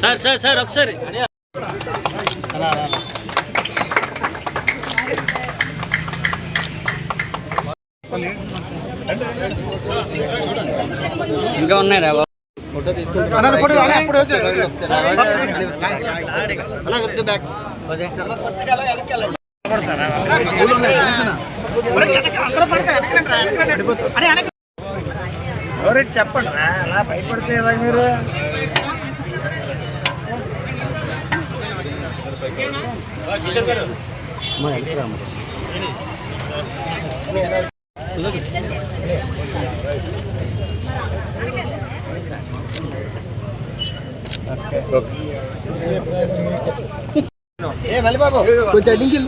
Sir sir sir ఒకసారి. ఇంకా ఉన్నారా బాబు. ఫోటో వద్దు బ్యాక్ రేట్ చెప్పండి. రా అలా భయపడితే ఎలా మీరు? ఏ మళ్ళీ బాబు కొంచెం అడ్డింకి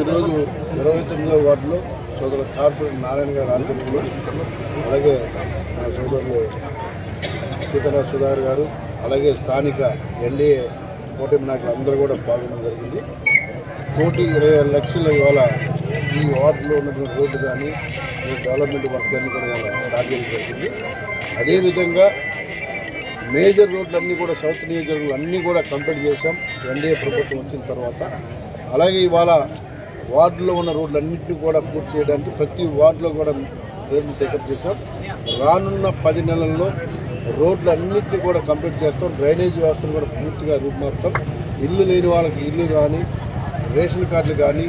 ఈరోజు ఇరవై తొమ్మిదో వార్డులో సోదరు కార్పొరేట్ నారాయణ గారి ఆధ్వర్యంలో అలాగే మా సోదరులు సీతారా సుధాకర్ గారు అలాగే స్థానిక ఎన్డీఏ కూటమి నాయకులు అందరూ కూడా పాల్గొనడం జరిగింది. కోటి ఇరవై ఆరు లక్షల ఇవాళ ఈ వార్డులో ఉన్నటువంటి రోడ్డు కానీ ఈ డెవలప్మెంట్ వర్క్ అన్ని కూడా స్టార్ట్ చేయడం జరిగింది. అదేవిధంగా మేజర్ రోడ్లన్నీ కూడా సౌత్ నియోజకవర్గాలు అన్నీ కూడా కంప్లీట్ చేశాం. ఎన్డీఏ ప్రభుత్వం వచ్చిన తర్వాత. అలాగే ఇవాళ వార్డులో ఉన్న రోడ్లన్నింటినీ కూడా పూర్తి చేయడానికి ప్రతి వార్డులో కూడా రోడ్లు టేకప్ చేశాం. రానున్న పది నెలల్లో రోడ్లు అన్నింటినీ కూడా కంప్లీట్ చేస్తాం. డ్రైనేజ్ వ్యవస్థను కూడా పూర్తిగా రూపుమారుతాం ఇల్లు లేని వాళ్ళకి ఇల్లు కానీ రేషన్ కార్డులు కానీ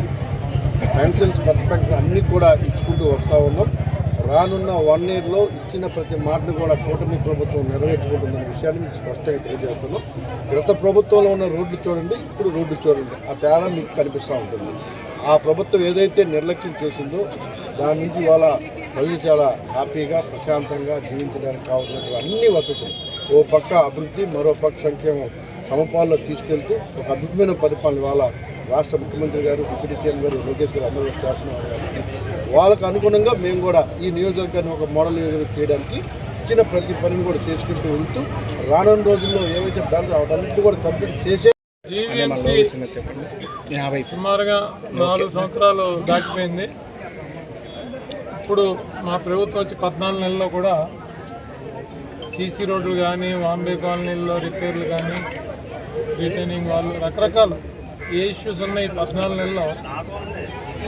పెన్షన్స్ కొత్త పెన్షన్ అన్నీ కూడా ఇచ్చుకుంటూ వస్తూ ఉన్నాం. రానున్న వన్ ఇయర్లో ఇచ్చిన ప్రతి మాటను కూడా కూటమి ప్రభుత్వం నెరవేర్చుకుంటున్న విషయాన్ని మీకు స్పష్టంగా తెలియజేస్తున్నాం. గత ప్రభుత్వంలో ఉన్న రోడ్లు చూడండి ఇప్పుడు రోడ్లు చూడండి. ఆ తేడా మీకు కనిపిస్తూ ఉంటుంది. ఆ ప్రభుత్వం ఏదైతే నిర్లక్ష్యం చేసిందో దాని నుంచి వాళ్ళ ప్రజలు చాలా హ్యాపీగా ప్రశాంతంగా జీవించడానికి కావాల్సినటువంటి అన్ని వసతులు ఓ పక్క అభివృద్ధి మరో పక్క సంక్షేమం సమపాల్లో తీసుకెళ్తూ ఒక అద్భుతమైన పరిపాలన వాళ్ళ రాష్ట్ర ముఖ్యమంత్రి గారు డిప్యూటీ సీఎం గారు లోకేష్ గారు అందరూ చేస్తున్నారు కాబట్టి వాళ్ళకు అనుగుణంగా మేము కూడా ఈ నియోజకవర్గాన్ని ఒక మోడల్ నియోజకవర్గం చేయడానికి ఇచ్చిన ప్రతి పనిని కూడా చేసుకుంటూ వెళ్తూ రానున్న రోజుల్లో ఏవైతే బ్యాలెన్స్ అవన్నీ కూడా కంప్లీట్ చేసే జీవీఎంసీ సుమారుగా నాలుగు సంవత్సరాలు దాటిపోయింది. ఇప్పుడు మా ప్రభుత్వం వచ్చి పద్నాలుగు నెలల్లో కూడా సీసీ రోడ్లు కానీ వాంబే కాలనీల్లో రిపేర్లు కానీ రిటైనింగ్ వాళ్ళు రకరకాల ఏ ఇష్యూస్ ఉన్నాయి పద్నాలుగు నెలల్లో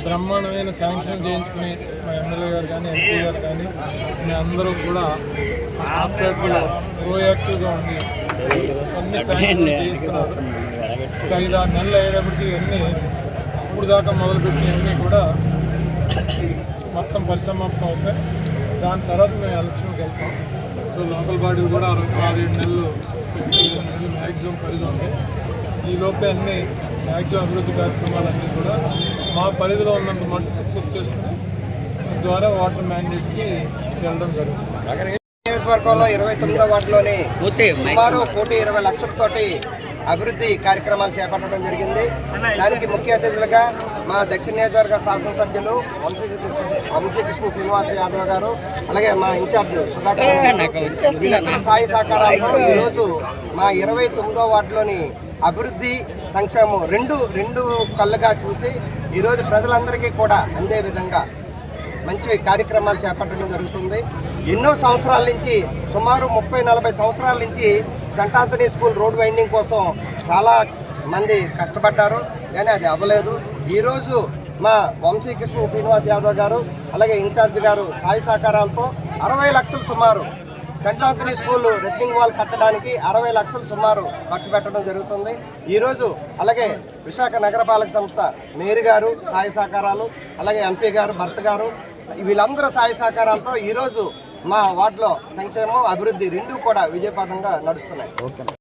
బ్రహ్మాండమైన శాంక్షన్ చేయించుకుని మా ఎమ్మెల్యే గారు కానీ ఎంపీ గారు కానీ మీ అందరూ కూడా ఆపరేటర్లు ప్రోయాక్టివ్గా ఉండి అన్ని శాంక్షన్ చేయిస్తున్నారు. ఒక ఐదు ఆరు నెలలు అయ్యేటప్పటికి అన్నీ ఇప్పుడు దాకా మొదలుపెట్టినవన్నీ కూడా మొత్తం పరిసమాప్తం అవుతాయి. దాని తర్వాత మేము ఎలక్షన్కి వెళ్తాం. సో లోకల్ బాడీ కూడా ఆరు ఆరేడు నెలలు మ్యాక్సిమం పరిధి ఉంది. ఈ లోపే అన్ని మ్యాక్సిమం అభివృద్ధి కార్యక్రమాలన్నీ కూడా మా పరిధిలో ఉన్నంత మట్టుకు పూర్తి చేసుకుని ద్వారా వాటర్ మ్యాండేట్కి వెళ్ళడం జరుగుతుంది. నియోజకవర్గంలో ఇరవై తొమ్మిదో వార్డులోని సుమారు కోటి ఇరవై లక్షలతోటి అభివృద్ధి కార్యక్రమాలు చేపట్టడం జరిగింది. దానికి ముఖ్య అతిథులుగా మా దక్షిణ నియోజకవర్గ శాసనసభ్యులు వంశీకృష్ణ శ్రీనివాస్ యాదవ్ గారు అలాగే మా ఇన్ఛార్జ్ సుధాకర్ సాయి సహకారాలతో ఈరోజు మా ఇరవై తొమ్మిదో వార్డులోని అభివృద్ధి సంక్షేమం రెండు రెండు కళ్ళుగా చూసి ఈరోజు ప్రజలందరికీ కూడా అందే విధంగా మంచి కార్యక్రమాలు చేపట్టడం జరుగుతుంది. ఎన్నో సంవత్సరాల నుంచి సుమారు ముప్పై నలభై సంవత్సరాల నుంచి saint Anthony school road widening కోసం చాలా మంది కష్టపడ్డారు. కానీ అది అవ్వలేదు. ఈరోజు మా వంశీకృష్ణ శ్రీనివాస్ యాదవ్ గారు అలాగే ఇన్ఛార్జ్ గారు సాయి సహకారాలతో అరవై లక్షలు సుమారు saint Anthony school retaining wall కట్టడానికి అరవై లక్షలు సుమారు ఖర్చు పెట్టడం జరుగుతుంది. ఈరోజు అలాగే విశాఖ నగరపాలక సంస్థ మేయర్ గారు సాయి సహకారాలు అలాగే ఎంపీ గారు భర్త గారు వీళ్ళందరూ సాయి సహకారాలతో ఈరోజు మా వార్డులో సంక్షేమం అభివృద్ధి రెండూ కూడా విజయపాతంగా నడుస్తున్నాయి.